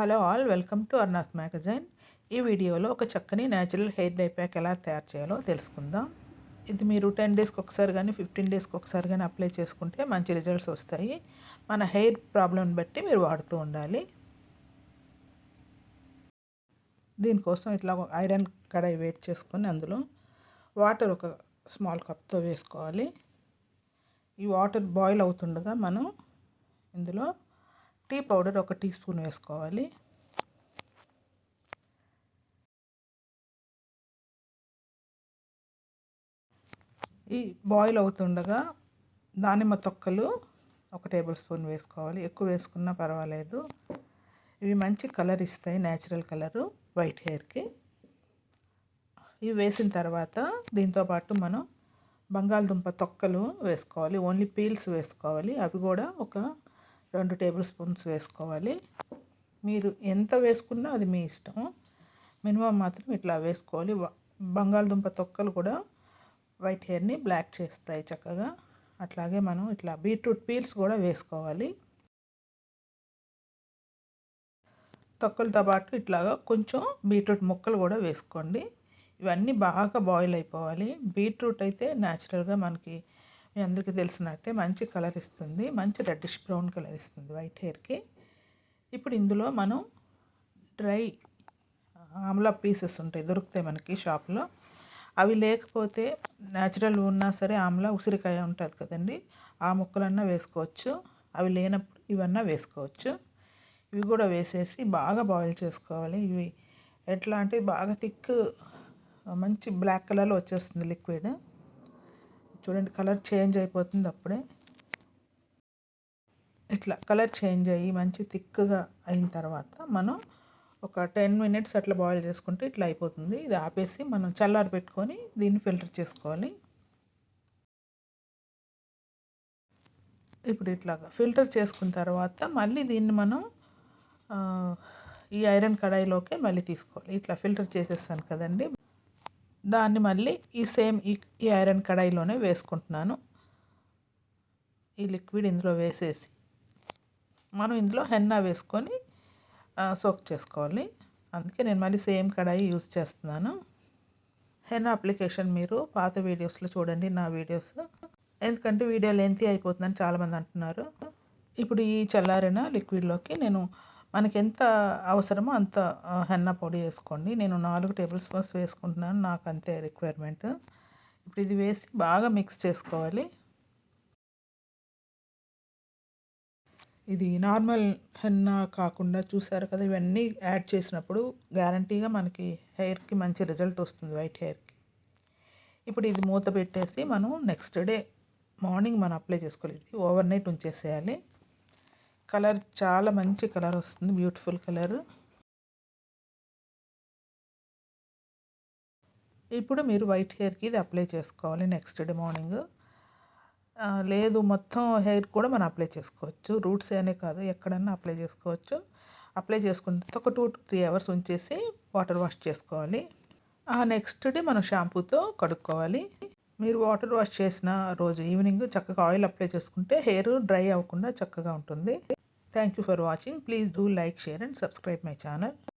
Hello all welcome to Arnas magazine. ఈ వీడియోలో ఒక చక్కని న్యాచురల్ హెయిర్ డై ప్యాక్ ఎలా తయారు చేయాలో తెలుసుకుందాం. ఇది మీరు టెన్ డేస్కి ఒకసారి కానీ ఫిఫ్టీన్ డేస్కి ఒకసారి కానీ అప్లై చేసుకుంటే మంచి రిజల్ట్స్ వస్తాయి. మన హెయిర్ ప్రాబ్లమ్ని బట్టి మీరు వాడుతూ ఉండాలి. దీనికోసం ఇట్లా ఒక ఐరన్ కడాయి వేట్ చేసుకొని అందులో వాటర్ ఒక స్మాల్ కప్తో వేసుకోవాలి. ఈ వాటర్ బాయిల్ అవుతుండగా మనం ఇందులో టీ పౌడర్ ఒక టీ స్పూన్ వేసుకోవాలి. ఈ బాయిల్ అవుతుండగా దానిమ్మ తొక్కలు ఒక టేబుల్ స్పూన్ వేసుకోవాలి. ఎక్కువ వేసుకున్నా పర్వాలేదు. ఇవి మంచి కలర్ ఇస్తాయి న్యాచురల్ కలరు వైట్ హెయిర్కి. ఇవి వేసిన తర్వాత దీంతోపాటు మనం బంగాళదుంప తొక్కలు వేసుకోవాలి. ఓన్లీ పీల్స్ వేసుకోవాలి. అవి కూడా ఒక రెండు టేబుల్ స్పూన్స్ వేసుకోవాలి. మీరు ఎంత వేసుకున్నా అది మీ ఇష్టం. మినిమం మాత్రం ఇట్లా వేసుకోవాలి. బంగాళదుంప తొక్కలు కూడా వైట్ హెయిర్ని బ్లాక్ చేస్తాయి చక్కగా. అట్లాగే మనం ఇట్లా బీట్రూట్ పీల్స్ కూడా వేసుకోవాలి. తొక్కలతో పాటు ఇట్లాగా కొంచెం బీట్రూట్ ముక్కలు కూడా వేసుకోండి. ఇవన్నీ బాగా బాయిల్ అయిపోవాలి. బీట్రూట్ అయితే న్యాచురల్గా మనకి మీ అందరికీ తెలిసినట్టే మంచి కలర్ ఇస్తుంది. మంచి రెడ్డిష్ బ్రౌన్ కలర్ ఇస్తుంది వైట్ హెయిర్కి ఇప్పుడు ఇందులో మనం డ్రై ఆమ్లా పీసెస్ ఉంటాయి. దొరుకుతాయి మనకి షాప్లో అవి లేకపోతే న్యాచురల్ ఉన్నా సరే ఆమ్లా ఉసిరికాయ ఉంటుంది కదండి. ఆ ముక్కలన్నా వేసుకోవచ్చు. అవి లేనప్పుడు ఇవన్నా వేసుకోవచ్చు. ఇవి కూడా వేసేసి బాగా బాయిల్ చేసుకోవాలి. ఇవి ఎట్లా అంటే బాగా థిక్ మంచి బ్లాక్ కలర్లో వచ్చేస్తుంది లిక్విడ్ చూడండి కలర్ చేంజ్ అయిపోతుంది అప్పుడే. ఇట్లా కలర్ చేంజ్ అయ్యి మంచి థిక్గా అయిన తర్వాత మనం ఒక టెన్ మినిట్స్ అట్లా బాయిల్ చేసుకుంటే ఇట్లా అయిపోతుంది. ఇది ఆపేసి మనం చల్లారి పెట్టుకొని దీన్ని ఫిల్టర్ చేసుకోవాలి. ఇప్పుడు ఇట్లాగా ఫిల్టర్ చేసుకున్న తర్వాత మళ్ళీ దీన్ని మనం ఈ ఐరన్ కడాయిలోకే మళ్ళీ తీసుకోవాలి. ఇట్లా ఫిల్టర్ చేసేస్తాను కదండి. దాన్ని మళ్ళీ ఈ సేమ్ ఈ ఈ ఐరన్ కడాయిలోనే వేసుకుంటున్నాను. ఈ లిక్విడ్ ఇందులో వేసేసి మనం ఇందులో హెన్నా వేసుకొని సోక్ చేసుకోవాలి. అందుకే నేను మళ్ళీ సేమ్ కడాయి యూజ్ చేస్తున్నాను. హెన్నా అప్లికేషన్ మీరు పాత వీడియోస్లో చూడండి నా వీడియోస్. ఎందుకంటే వీడియో లెంతీ అయిపోతుందని చాలామంది అంటున్నారు. ఇప్పుడు ఈ చల్లారిన లిక్విడ్లోకి నేను మనకి ఎంత అవసరమో అంత హెన్న పొడి వేసుకోండి. నేను నాలుగు టేబుల్ స్పూన్స్ వేసుకుంటున్నాను నాకు అంతే రిక్వైర్మెంట్. ఇప్పుడు ఇది వేసి బాగా మిక్స్ చేసుకోవాలి. ఇది నార్మల్ హెన్న కాకుండా చూసారు కదా ఇవన్నీ యాడ్ చేసినప్పుడు గ్యారంటీగా మనకి హెయిర్కి మంచి రిజల్ట్ వస్తుంది వైట్ హెయిర్కి. ఇప్పుడు ఇది మూత పెట్టేసి మనం నెక్స్ట్ డే మార్నింగ్ మనం అప్లై చేసుకోవాలి. ఇది ఓవర్ నైట్ ఉంచేసేయాలి. కలర్ చాలా మంచి కలర్ వస్తుంది. Beautiful colour. ఇప్పుడు మీరు వైట్ హెయిర్కి ఇది అప్లై చేసుకోవాలి నెక్స్ట్ డే మార్నింగ్. లేదు మొత్తం హెయిర్ కూడా మనం అప్లై చేసుకోవచ్చు. రూట్స్ అనే కాదు ఎక్కడన్నా అప్లై చేసుకోవచ్చు. అప్లై చేసుకున్న ఒక టూ టు త్రీ అవర్స్ ఉంచేసి వాటర్ వాష్ చేసుకోవాలి. ఆ నెక్స్ట్ డే మనం షాంపూతో కడుక్కోవాలి. మీరు వాటర్ వాష్ చేసిన రోజు ఈవినింగ్ చక్కగా ఆయిల్ అప్లై చేసుకుంటే హెయిర్ డ్రై అవ్వకుండా చక్కగా ఉంటుంది. Thank you for watching please do like share and subscribe my channel